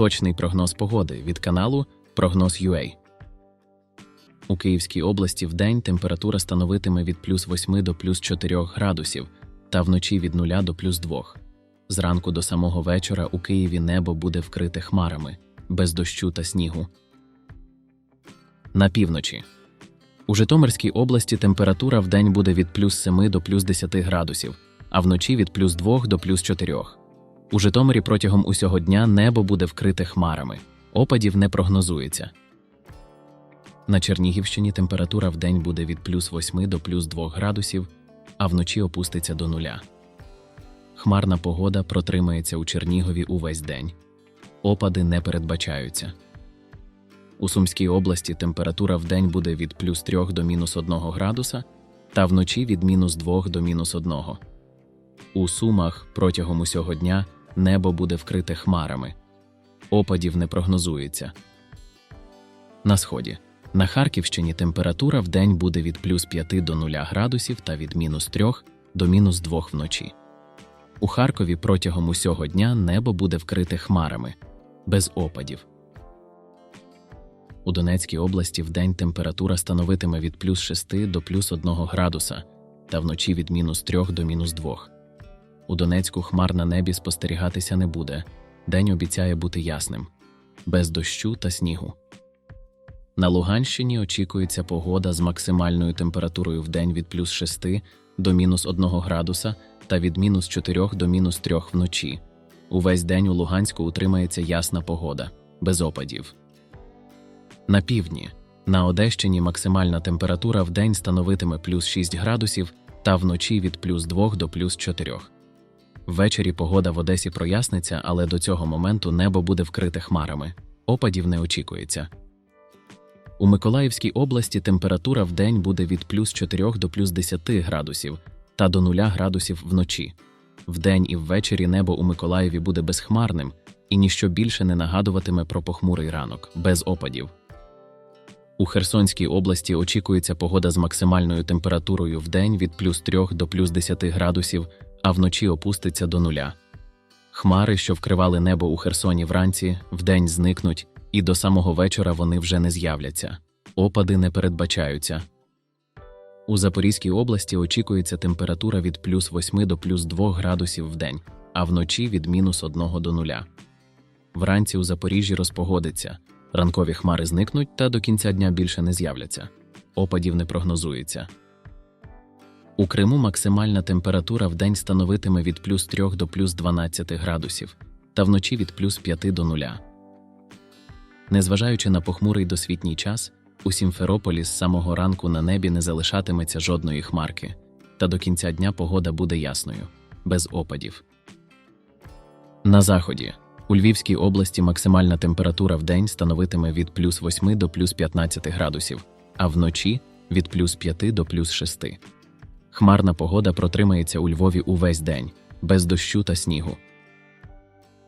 Точний прогноз погоди від каналу Прогноз UA. У Київській області вдень температура становитиме від плюс 8 до плюс 4 градусів та вночі від 0 до плюс 2. Зранку до самого вечора у Києві небо буде вкрите хмарами, без дощу та снігу. На півночі. У Житомирській області температура вдень буде від плюс 7 до плюс 10 градусів, а вночі від плюс 2 до плюс 4. У Житомирі протягом усього дня небо буде вкрите хмарами. Опадів не прогнозується. На Чернігівщині температура вдень буде від плюс 8 до плюс 2 градусів, а вночі опуститься до нуля. Хмарна погода протримається у Чернігові увесь день. Опади не передбачаються. У Сумській області температура вдень буде від плюс 3 до мінус 1 градуса, та вночі від мінус 2 до мінус 1. У Сумах протягом усього дня небо буде вкрите хмарами. Опадів не прогнозується. На сході. На Харківщині температура вдень буде від плюс 5 до 0 градусів та від мінус 3 до мінус 2 вночі. У Харкові протягом усього дня небо буде вкрите хмарами, без опадів. У Донецькій області вдень температура становитиме від плюс 6 до плюс 1 градуса та вночі від мінус 3 до мінус 2. У Донецьку хмар на небі спостерігатися не буде. День обіцяє бути ясним, без дощу та снігу. На Луганщині очікується погода з максимальною температурою в день від плюс 6 до мінус 1 градуса та від мінус 4 до мінус 3 вночі. Увесь день у Луганську утримається ясна погода, без опадів. На півдні. На Одещині максимальна температура в день становитиме плюс 6 градусів та вночі від плюс 2 до плюс 4. Ввечері погода в Одесі проясниться, але до цього моменту небо буде вкрите хмарами. Опадів не очікується. У Миколаївській області температура в день буде від плюс 4 до плюс 10 градусів та до 0 градусів вночі. Вдень і ввечері небо у Миколаєві буде безхмарним і ніщо більше не нагадуватиме про похмурий ранок, без опадів. У Херсонській області очікується погода з максимальною температурою в день від плюс 3 до плюс 10 градусів, а вночі опуститься до нуля. Хмари, що вкривали небо у Херсоні вранці, вдень зникнуть, і до самого вечора вони вже не з'являться. Опади не передбачаються. У Запорізькій області очікується температура від плюс 8 до плюс 2 градусів в день, а вночі від мінус 1 до нуля. Вранці у Запоріжжі розпогодиться. Ранкові хмари зникнуть та до кінця дня більше не з'являться. Опадів не прогнозується. У Криму максимальна температура в день становитиме від плюс 3 до плюс 12 градусів, та вночі від плюс 5 до нуля. Незважаючи на похмурий досвітній час, у Сімферополі з самого ранку на небі не залишатиметься жодної хмарки, та до кінця дня погода буде ясною, без опадів. На заході. У Львівській області максимальна температура в день становитиме від плюс 8 до плюс 15 градусів, а вночі від плюс 5 до плюс 6. Хмарна погода протримається у Львові увесь день, без дощу та снігу.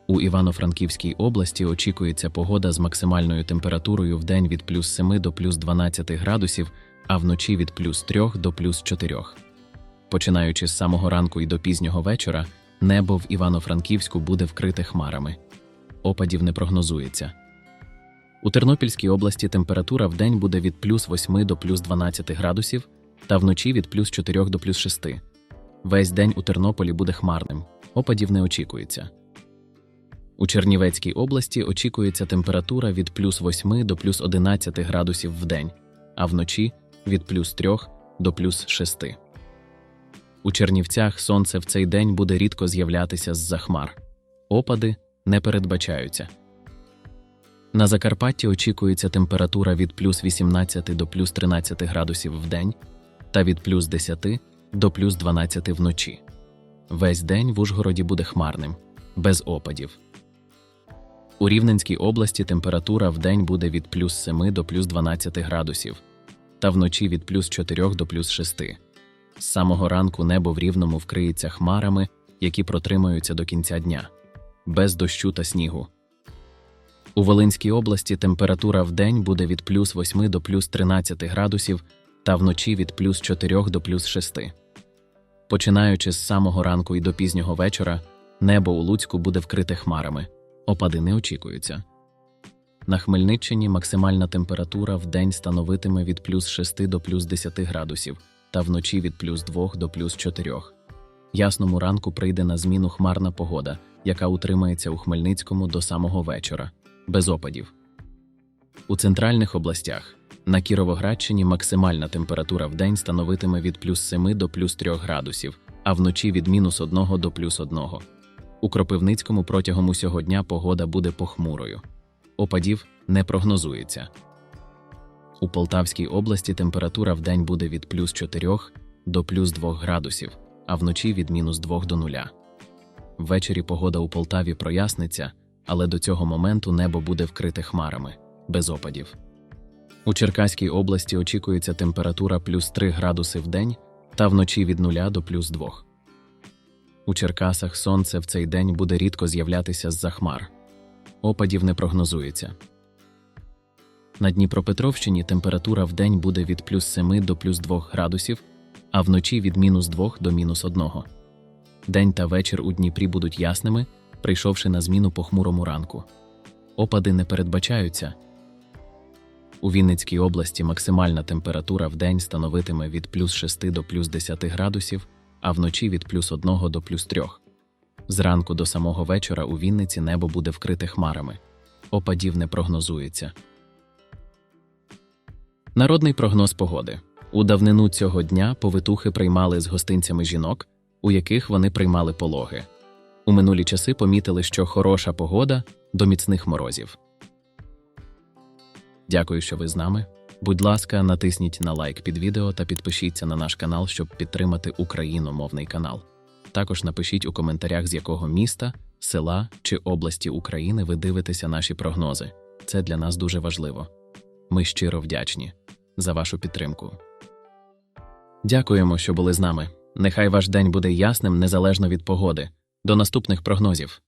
У Івано-Франківській області очікується погода з максимальною температурою в день від плюс 7 до плюс 12 градусів, а вночі від плюс 3 до плюс 4. Починаючи з самого ранку і до пізнього вечора, небо в Івано-Франківську буде вкрите хмарами. Опадів не прогнозується. У Тернопільській області температура в день буде від плюс 8 до плюс 12 градусів, та вночі від плюс 4 до плюс 6. Весь день у Тернополі буде хмарним. Опадів не очікується. У Чернівецькій області очікується температура від плюс 8 до плюс 11 градусів в день, а вночі від плюс 3 до плюс 6. У Чернівцях сонце в цей день буде рідко з'являтися з-за хмар. Опади не передбачаються. На Закарпатті очікується температура від плюс 18 до плюс 13 градусів в день та від плюс 10 до плюс 12 вночі. Весь день в Ужгороді буде хмарним, без опадів. У Рівненській області температура в день буде від плюс 7 до плюс 12 градусів, та вночі від плюс 4 до плюс 6. З самого ранку небо в рівному вкриється хмарами, які протримаються до кінця дня, без дощу та снігу. У Волинській області температура в день буде від плюс 8 до плюс 13 градусів та вночі від плюс 4 до плюс 6. Починаючи з самого ранку і до пізнього вечора, небо у Луцьку буде вкрите хмарами. Опади не очікуються. На Хмельниччині максимальна температура в день становитиме від плюс 6 до плюс 10 градусів та вночі від плюс 2 до плюс 4. Ясному ранку прийде на зміну хмарна погода, яка утримається у Хмельницькому до самого вечора, без опадів. У центральних областях на Кіровоградщині максимальна температура в день становитиме від плюс 7 до плюс 3 градусів, а вночі від мінус 1 до плюс 1. У Кропивницькому протягом усього дня погода буде похмурою. Опадів не прогнозується. У Полтавській області температура в день буде від плюс 4 до плюс 2 градусів, а вночі від мінус 2 до 0. Ввечері погода у Полтаві проясниться, але до цього моменту небо буде вкрите хмарами, без опадів. У Черкаській області очікується температура плюс 3 градуси в день та вночі від 0 до плюс 2. У Черкасах сонце в цей день буде рідко з'являтися з-за хмар. Опадів не прогнозується. На Дніпропетровщині температура в день буде від плюс 7 до плюс 2 градусів, а вночі від мінус 2 до мінус 1. День та вечір у Дніпрі будуть ясними, прийшовши на зміну похмурому ранку. Опади не передбачаються. У Вінницькій області максимальна температура в день становитиме від плюс 6 до плюс 10 градусів, а вночі від плюс 1 до плюс 3. Зранку до самого вечора у Вінниці небо буде вкрите хмарами. Опадів не прогнозується. Народний прогноз погоди. У давнину цього дня повитухи приймали з гостинцями жінок, у яких вони приймали пологи. У минулі часи помітили, що хороша погода до міцних морозів. Дякую, що ви з нами. Будь ласка, натисніть на лайк під відео та підпишіться на наш канал, щоб підтримати україномовний канал. Також напишіть у коментарях, з якого міста, села чи області України ви дивитеся наші прогнози. Це для нас дуже важливо. Ми щиро вдячні за вашу підтримку. Дякуємо, що були з нами. Нехай ваш день буде ясним незалежно від погоди. До наступних прогнозів.